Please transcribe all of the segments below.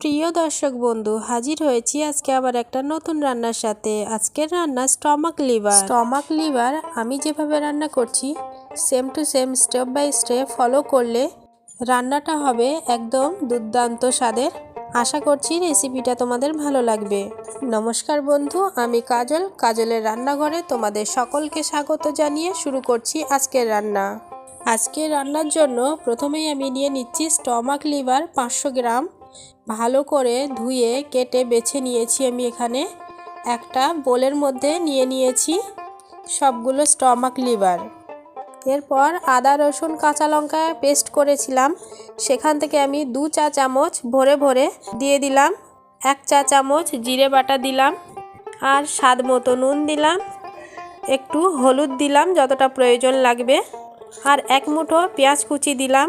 প্রিয় দর্শক বন্ধু, হাজির হয়েছি আজকে আবার একটা নতুন রান্নার সাথে। আজকের রান্না স্টমাক লিভার। স্টমাক লিভার, আমি যেভাবে রান্না করছি, same to same, step by step follow করলে রান্নাটা হবে একদম দুর্দান্ত স্বাদের। আশা করছি রেসিপিটা তোমাদের ভালো লাগবে। নমস্কার বন্ধু, আমি কাজল। কাজলের রান্নাঘরে তোমাদের সকলকে স্বাগত জানিয়ে শুরু করছি আজকের রান্না। আজকে রান্নার জন্য প্রথমেই আমি নিয়ে নিচ্ছি স্টমাক লিভার পাঁচশো গ্রাম ভালো করে ধুয়ে, কেটে, বেছে নিয়েছি আমি এখানে। একটা বোলের মধ্যে নিয়ে নিয়েছি সবগুলো স্টমাক লিভার। এরপর আদা, রসুন, কাঁচা লঙ্কা পেস্ট করেছিলাম। সেখান থেকে আমি দু চা চামচ ভরে ভরে দিয়ে দিলাম, এক চা চামচ জিরে বাটা দিলাম আর স্বাদ মতো নুন দিলাম, একটু হলুদ দিলাম যতটা প্রয়োজন লাগবে, আর এক মুঠো পেঁয়াজ কুচি দিলাম।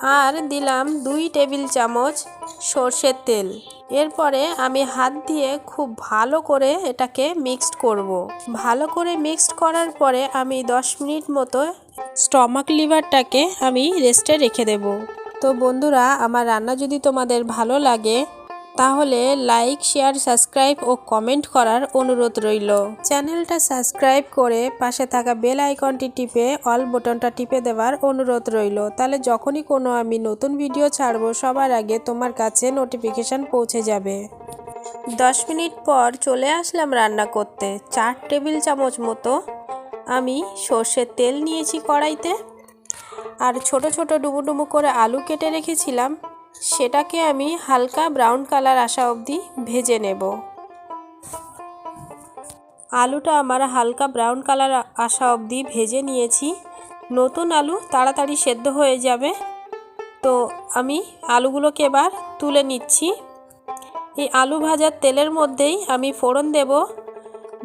আর দিলাম দুই টেবিল চামচ সর্ষের তেল এরপরে আমি হাত দিয়ে খুব ভালো করে এটাকে মিক্সড করব। ভালো করে মিক্সড করার পরে আমি 10 মিনিট মতো স্টমাক লিভারটাকে আমি রেস্টে রেখে দেব তো বন্ধুরা, আমার রান্না যদি তোমাদের ভালো লাগে তাহলে লাইক, শেয়ার, সাবস্ক্রাইব ও কমেন্ট করার অনুরোধ রইল। চ্যানেলটা সাবস্ক্রাইব করে পাশে থাকা বেল আইকনটি টিপে অল বটনটা টিপে দেওয়ার অনুরোধ রইল। তাহলে যখনই কোনো আমি নতুন ভিডিও ছাড়বো, সবার আগে তোমার কাছে নোটিফিকেশান পৌঁছে যাবে। দশ মিনিট পর চলে আসলাম রান্না করতে। চার টেবিল চামচ মতো আমি সর্ষের তেল নিয়েছি কড়াইতে। আর ছোট ছোট ডুবু ডুবু করে আলু কেটে রেখেছিলাম। সেটাকে আমি হালকা ব্রাউন কালার আসা অবধি ভেজে নেব। আলুটা আমার হালকা ব্রাউন কালার আসা অবধি ভেজে নিয়েছি। নতুন আলু তাড়াতাড়ি সেদ্ধ হয়ে যাবে। তো আমি আলুগুলোকে এবার তুলে নিচ্ছি। এই আলু ভাজার তেলের মধ্যেই আমি ফোড়ন দেব।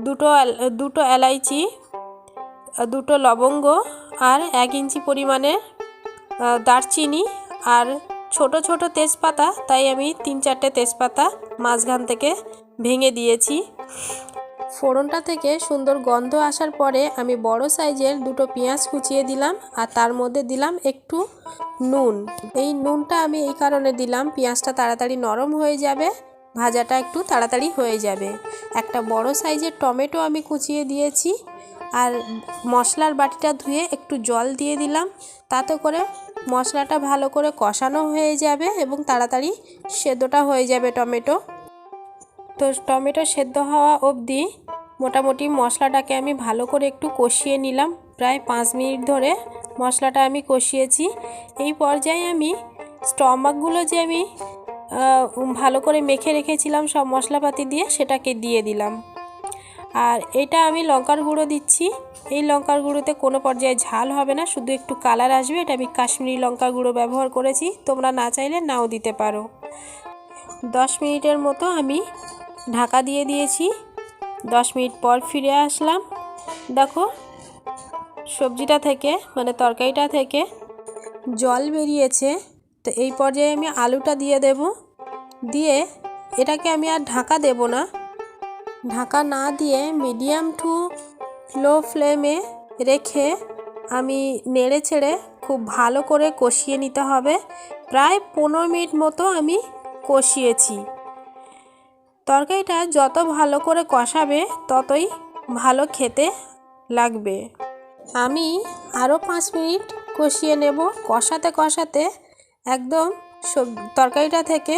দুটো দুটো এলাইচি, দুটো লবঙ্গ আর এক ইঞ্চি পরিমাণে দারচিনি আর ছোট ছোট তেজপাতা, তাই আমি তিন চারটে তেজপাতা মাঝখান থেকে ভেঙে দিয়েছি। ফোড়নটা থেকে সুন্দর গন্ধ আসার পরে আমি বড় সাইজের দুটো পেঁয়াজ কুচিয়ে দিলাম আর তার মধ্যে দিলাম একটু নুন। এই নুনটা আমি এই কারণে দিলাম, পেঁয়াজটা তাড়াতাড়ি নরম হয়ে যাবে, ভাজাটা একটু তাড়াতাড়ি হয়ে যাবে। একটা বড় সাইজের টমেটো আমি কুচিয়ে দিয়েছি আর মশলার বাটিটা ধুয়ে একটু জল দিয়ে দিলাম, তাতে করে মশলাটা ভালো করে কষানো হয়ে যাবে এবং তাড়াতাড়ি সেদ্ধটা হয়ে যাবে টমেটো। তো টমেটো সেদ্ধ হওয়া অবধি মোটামুটি মশলাটাকে আমি ভালো করে একটু কষিয়ে নিলাম। প্রায় পাঁচ মিনিট ধরে মশলাটা আমি কষিয়েছি। এই পর্যায়ে আমি স্টমাকগুলো যে আমি ভালো করে মেখে রেখেছিলাম সব মশলাপাতি দিয়ে সেটাকে দিয়ে দিলাম। আর এটা আমি লঙ্কার গুঁড়ো দিচ্ছি। এই লঙ্কার গুঁড়োতে কোনো পর্যায়ে ঝাল হবে না, শুধু একটু কালার আসবে। এটা আমি কাশ্মীরি লঙ্কার গুঁড়ো ব্যবহার করেছি, তোমরা না চাইলে নাও দিতে পারো। দশ মিনিটের মতো আমি ঢাকা দিয়ে দিয়েছি। দশ মিনিট পর ফিরে আসলাম। দেখো, সবজিটা থেকে মানে তরকারিটা থেকে জল বেরিয়েছে। তো এই পর্যায়ে আমি আলুটা দিয়ে দেব। দিয়ে এটাকে আমি আর ঢাকা দেব না। ঢাকা না দিয়ে মিডিয়াম টু লো ফ্লেমে রেখে আমি নেড়ে ছেড়ে খুব ভালো করে কষিয়ে নিতে হবে। প্রায় পনেরো মিনিট মতো আমি কষিয়েছি। তরকারিটা যত ভালো করে কষাবে, ততই ভালো খেতে লাগবে। আমি আরও পাঁচ মিনিট কষিয়ে নেব। কষাতে কষাতে একদম তরকারিটা থেকে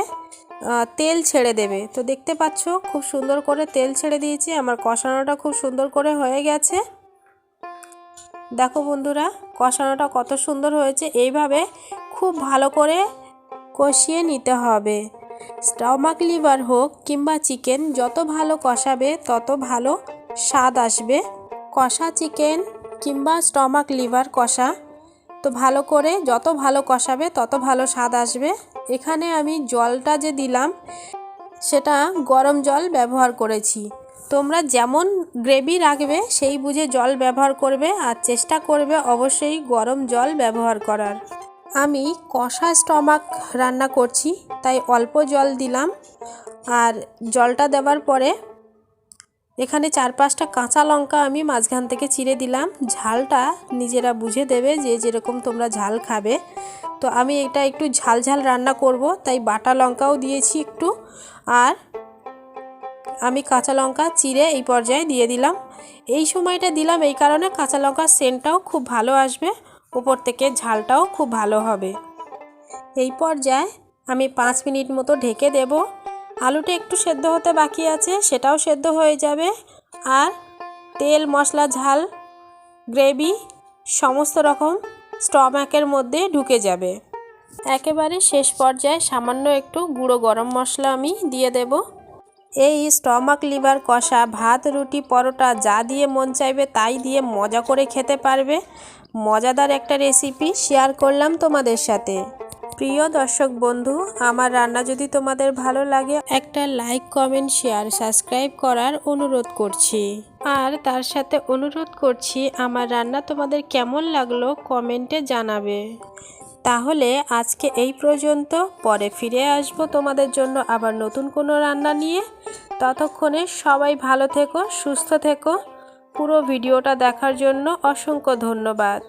তেল ছেড়ে দেবে। তো দেখতে পাচ্ছ, খুব সুন্দর করে তেল ছেড়ে দিয়েছি। আমার কষানোটা খুব সুন্দর করে হয়ে গেছে। দেখো বন্ধুরা, কষানোটা কত সুন্দর হয়েছে। এইভাবে খুব ভালো করে কষিয়ে নিতে হবে। স্টমাক লিভার হোক কিংবা চিকেন, যত ভালো কষাবে, তত ভালো স্বাদ আসবে। কষা চিকেন কিংবা স্টমাক লিভার কষা তো ভালো করে যত ভালো কষাবে তত ভালো স্বাদ আসবে। এখানে আমি জলটা যে দিলাম, সেটা গরম জল ব্যবহার করেছি। তোমরা যেমন গ্রেভি রাখবে, সেই বুঝে জল ব্যবহার করবে আর চেষ্টা করবে অবশ্যই গরম জল ব্যবহার করার। আমি কষা স্টমাক রান্না করছি, তাই অল্প জল দিলাম। আর জলটা দেওয়ার পরে এখানে চার পাঁচটা কাঁচা লঙ্কা আমি মাঝখান থেকে চিড়ে দিলাম। ঝালটা নিজেরা বুঝে দেবে যে যেরকম তোমরা ঝাল খাবে। তো আমি এটা একটু ঝাল ঝাল রান্না করব, তাই বাটা লঙ্কাও দিয়েছি একটু। আর আমি কাঁচা লঙ্কা চিড়ে এই পর্যায়ে দিয়ে দিলাম। এই সময়টা দিলাম এই কারণে কাঁচা লঙ্কার সেন্টটাও খুব ভালো আসবে, উপর থেকে ঝালটাও খুব ভালো হবে। এই পর্যায়ে আমি পাঁচ মিনিট মতো ঢেকে দেব। আলুটা একটু সেদ্ধ হতে বাকি আছে, সেটাও সেদ্ধ হয়ে যাবে। আর তেল, মশলা, ঝাল, গ্রেভি, সমস্ত রকম স্টমাকের মধ্যে ঢুকে যাবে। একেবারে শেষ পর্যায়ে সামান্য একটু গুঁড়ো গরম মশলা আমি দিয়ে দেব। এই স্টমাক, লিভার কষা, ভাত, রুটি, পরোটা, যা দিয়ে মন চাইবে তাই দিয়ে মজা করে খেতে পারবে। মজাদার একটা রেসিপি শেয়ার করলাম তোমাদের সাথে। প্রিয় দর্শক বন্ধু, আমার রান্না যদি তোমাদের ভালো লাগে, একটা লাইক কমেন্ট শেয়ার সাবস্ক্রাইব করার অনুরোধ করছি। আর তার সাথে অনুরোধ করছি, আমার রান্না তোমাদের কেমন লাগল কমেন্টে জানাবে। তাহলে আজকে এই পর্যন্ত, পরে ফিরে আসব তোমাদের জন্য আবার নতুন কোনো রান্না নিয়ে। ততক্ষণে সবাই ভালো থেকো, সুস্থ থেকো। পুরো ভিডিওটা দেখার জন্য অসংখ্য ধন্যবাদ।